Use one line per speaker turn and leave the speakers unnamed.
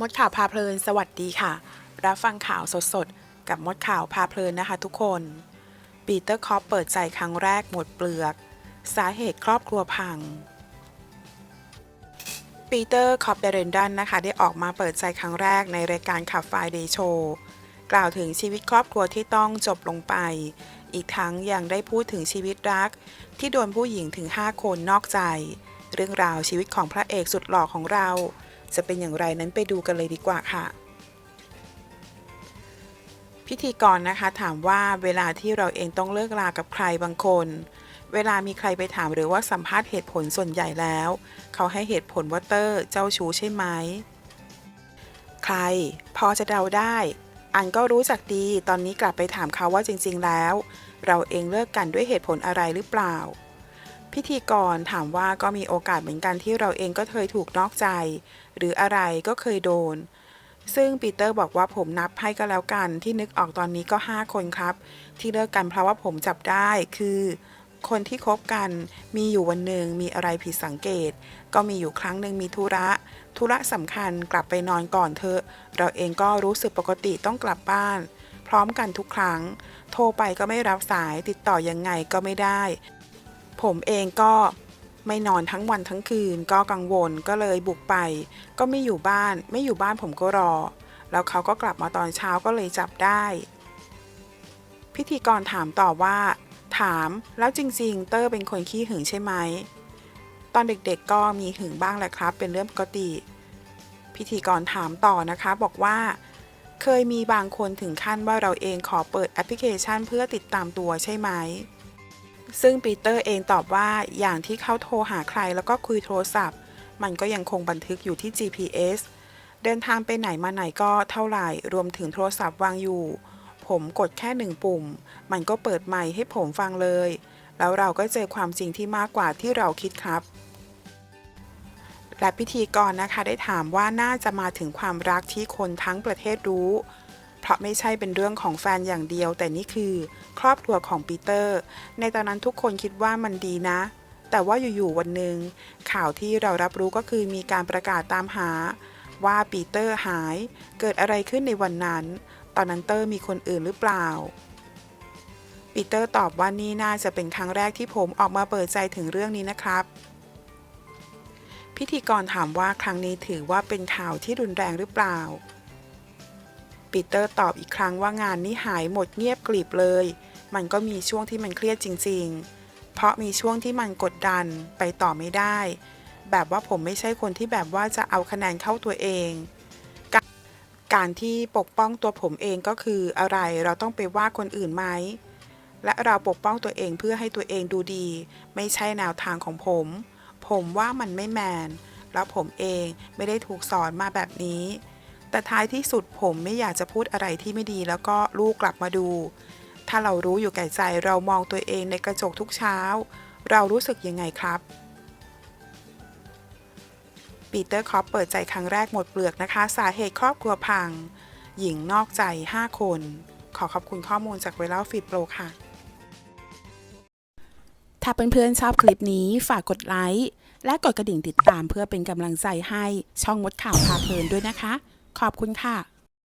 มดข่าวพาเพลิน สวัสดีค่ะ รับฟังข่าวสดๆ กับมดข่าวพาเพลินนะคะทุกคน ปีเตอร์คอปเปิดใจครั้งแรกหมดเปลือก สาเหตุครอบครัวพัง ปีเตอร์คอปเดเรนดันนะคะ ได้ออกมาเปิดใจครั้งแรกในรายการขับไฟเดย์โชว์กล่าวถึงชีวิตครอบครัวที่ต้องจบลงไป อีกทั้งยังได้พูดถึงชีวิตรัก ที่โดนผู้หญิงถึง 5 คนนอกใจ เรื่องราวชีวิตของพระเอกสุดหล่อของเรา จะเป็นอย่างไรนั้นไปดูกันเลยดีกว่าค่ะ พิธีกรนะคะถามว่าเวลาที่เราเองต้องเลิกลากับใครบางคน เวลามีใครไปถามหรือว่าสัมภาษณ์เหตุผลส่วนใหญ่แล้ว เขาให้เหตุผลว่าเตอร์เจ้าชู้ใช่ไหมใคร พอจะเดาได้อันก็รู้จักดี ตอนนี้กลับไปถามเขาว่าจริง ๆ แล้ว เราเองเลิกกันด้วยเหตุผลอะไรหรือเปล่า พิธีกรถามว่าก็มีโอกาสเหมือนกันที่เราเองก็เคยถูกนอกใจ หรืออะไรก็เคยโดน ซึ่งปีเตอร์บอกว่าผมนับให้ก็แล้วกันที่นึกออกตอนนี้ก็ 5 คนครับ ที่เลิกกันเพราะว่าผมจับได้คือ คนที่คบกันมีอยู่วันหนึ่งมีอะไรผิดสังเกต ก็มีอยู่ครั้งหนึ่งมีธุระ ธุระสำคัญกลับไปนอนก่อนเถอะ เราเองก็รู้สึกปกติต้องกลับบ้าน พร้อมกันทุกครั้ง โทรไปก็ไม่รับสายติดต่อยังไงก็ไม่ได้ ผมเองก็ไม่นอนทั้งวันทั้งคืน ก็กังวลก็เลยบุกไป ก็ไม่อยู่บ้าน ไม่อยู่บ้านผมก็รอ แล้วเขาก็กลับมาตอนเช้าก็เลยจับได้ พิธีกรถามต่อว่า ถามแล้วจริง ๆ เตอร์เป็นคนขี้หึงใช่ไหมตอนเด็กๆก็มีหึงบ้างแหละครับ เป็นเรื่องปกติ พิธีกรถามต่อนะคะ บอกว่า เคยมีบางคนถึงขั้นว่าเราเองขอเปิดแอปพลิเคชันเพื่อติดตามตัวใช่ไหม ซึ่งปีเตอร์เองตอบว่าอย่างที่เขาโทรหาใครแล้วก็คุยโทรศัพท์ มันก็ยังคงบันทึกอยู่ที่ GPS เดินทางไปไหนมาไหนก็เท่าไหร่รวมถึงโทรศัพท์วางอยู่ ผมกดแค่หนึ่งปุ่ม มันก็เปิดไมค์ให้ผมฟังเลย แล้วเราก็เจอความจริงที่มากกว่าที่เราคิดครับ และพิธีกรนะคะได้ถามว่าน่าจะมาถึงความรักที่คนทั้งประเทศรู้ เพราะไม่ใช่เป็นเรื่องของแฟนอย่างเดียว แต่นี่คือครอบครัวของปีเตอร์ ในตอนนั้นทุกคนคิดว่ามันดีนะ แต่ว่าอยู่ๆวันหนึ่งข่าวที่เรารับรู้ก็คือมีการประกาศตามหา ว่าปีเตอร์หาย เกิดอะไรขึ้นในวันนั้น ตอนนั้นเตอร์มีคนอื่นหรือเปล่าปีเตอร์ตอบว่านี่น่าจะเป็นครั้งแรกที่ผมออกมาเปิดใจถึงเรื่องนี้นะครับ พิธีกรถามว่าครั้งนี้ถือว่าเป็นข่าวที่รุนแรงหรือเปล่า ปีเตอร์ตอบอีกครั้งว่างานนี้หายหมดเงียบกลีบเลย มันก็มีช่วงที่มันเครียดจริง ๆ เพราะมีช่วงที่มันกดดันไปต่อไม่ได้ แบบว่าผมไม่ใช่คนที่แบบว่าจะเอาคะแนนเข้าตัวเอง กาการที่ปกป้องตัวผมเองก็คืออะไรเราต้องไปว่าคนอื่นไหมและเราปกป้องตัวเองเพื่อให้ตัวเองดูดี ไม่ใช่แนวทางของผม ผมว่ามันไม่แมน แล้วผมเองไม่ได้ถูกสอนมาแบบนี้ แต่ท้ายที่สุดผมไม่อยากจะพูดอะไรที่ไม่ดีแล้วก็ลูกกลับมาดู ถ้าเรารู้อยู่แก่ใจเรามองตัวเองในกระจกทุกเช้า เรารู้สึกยังไงครับ ปีเตอร์คอปเปิดใจครั้งแรกหมดเปลือกนะคะ สาเหตุครอบครัวพัง หญิงนอกใจ 5 คน ขอขอบคุณข้อมูลจากเวลาฟีดโปรค่ะ ถ้าเพื่อนๆชอบคลิปนี้ฝากกดไลค์และกดกระดิ่งติดตามเพื่อเป็นกำลังใจให้ช่องมดข่าวพาเพลินด้วยนะคะ ขอบคุณค่ะ